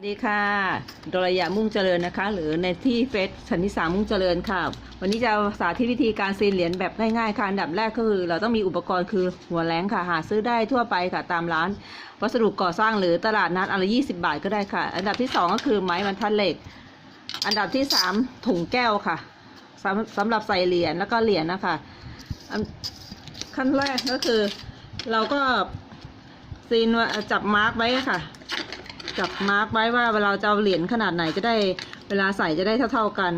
สวัสดีค่ะดรยามุ่งเจริญนะคะ หรือในที่เฟซสันนิสามุ่งเจริญค่ะ วันนี้จะสาธิตวิธีการซีนเหรียญแบบง่ายๆค่ะอันดับแรกก็คือ เราต้องมีอุปกรณ์คือหัวแหลงค่ะ หาซื้อได้ทั่วไปค่ะตามร้าน วัสดุก่อสร้างหรือตลาดนัดอันละยี่สิบาทก็ได้ค่ะ อันดับที่สองก็คือไม้บรรทัดเหล็ก อันดับที่สามถุงแก้วค่ะสำสำหรับใส่เหรียญแล้วก็เหรียญนะคะขั้นแรกก็คือ เราก็ซีนว่าจับมาร์กไว้ค่ะ จับมาร์กไว้ว่าเวลาจะเอาเหรียญขนาดไหนจะได้เวลาใส่จะได้เท่าๆกัน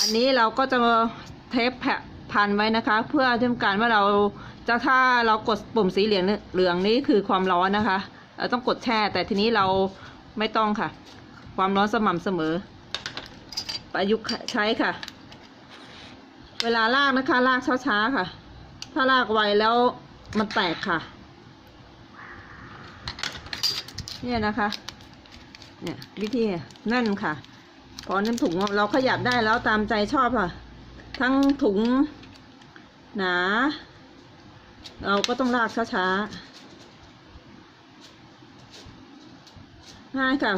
อันนี้เราก็จะเทปแผ่พันไว้นะคะ เพื่อทำการว่าเราจะถ้าเรากดปุ่มสีเหลืองเหลืองนี้คือความร้อนนะคะเราต้องกดแช่แต่ทีนี้เราไม่ต้องค่ะ ความร้อนสม่ำเสมอ ประยุกต์ใช้ค่ะ เวลาลากนะคะลากช้าๆค่ะ ถ้าลากไวแล้วมันแตกค่ะ เนี่ยนะคะ เนี่ยวิธีนั่นค่ะ พอน้ำถุงเราขยับได้แล้วตามใจชอบค่ะ ทั้งถุงหนา เราก็ต้องลากช้าๆง่ายค่ะ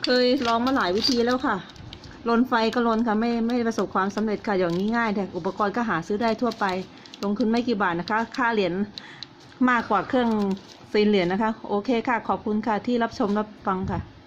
เคยลองมาหลายวิธีแล้วค่ะลนไฟก็ลนค่ะไม่ไม่ประสบความสำเร็จค่ะอย่างนี้ง่ายแต่อุปกรณ์ก็หาซื้อได้ทั่วไป ลงทุนไม่กี่บาทนะคะ ค่าเหรียญ มากกว่าเครื่องซีเหรียญนะคะ โอเคค่ะ ขอบคุณค่ะที่รับชมรับฟังค่ะ